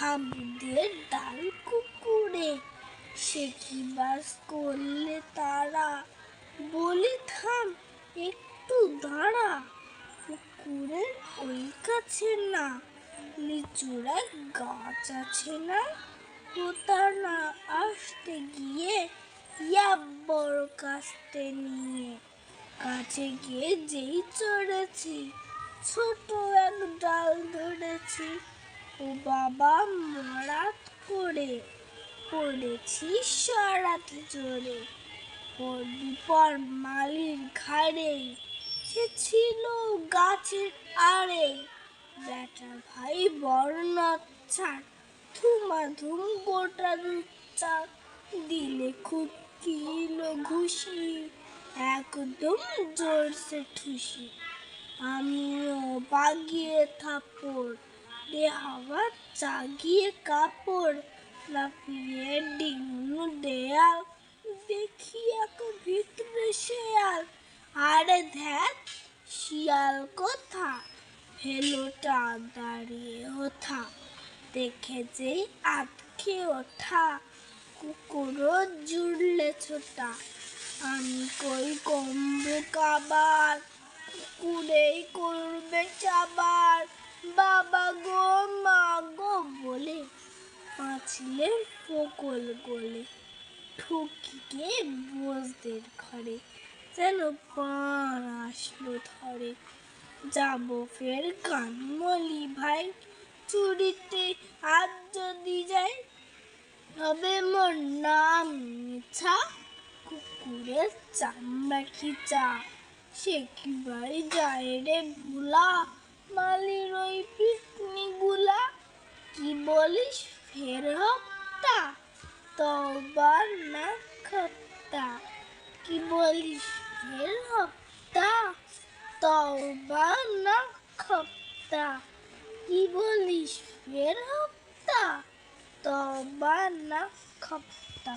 আবুদের ডাল কুকুরে। সে কি বাস করলে তারা? বলি, থাম, একটু দাঁড়া। পুকুরের ওই কাছে না, লিচুরা গাছ আছে না? না আসতে গিয়ে ইয়া বড় কাস্তে নিয়ে, কাছে গিয়ে যেই চড়েছি, ছোট এক ডাল ও বাবা মরাত করে পড়েছি সরাতে চড়ে পর মালির ঘাড়ে। সে ছিল গাছের আড়ে। বেটা ভাই বর্ণচ্ছার। ধুমাধুম গোটা দুচ্চার দিলে খুব কিলো ঘুষি। একদম জোরসে ঠুসি। আমিও বাগিয়ে থাপড় দে হাওয়া চাগিয়ে কাপড় লাফিয়ে ডিঙু দেয়াল দেখি এক ভিতরে শেয়াল। আরে ধ্যাত, শিয়াল কোথা? হেলোটা দাঁড়িয়ে ওঠা। দেখে যে আটকে ওঠা, কুকুরও জুড়লে ছোটা। আমি কই কমবে কাবার, কুকুরেই করবে চাবার। বাবা গো পাঁচিলের ফকল গোলে ঠুকিকে বোঝদের ঘরে, যেন পান আসলো ধরে। যাব ফের কানমলি ভাই, চুরিতে আজ যদি যাই তবে মোর নাম মিছা কুকুরের চামড়া খিচা। সে কি বাড়ি যায় রে ভুলা, মালির ওই পিকনি গুলা কি বলিস? ফের হপ্তা তবার না খপ্তা কি বলিস ফের হপ্তা তবা না খপ্তা কি বলিস ফের হপ্তা তবা না খপ্তা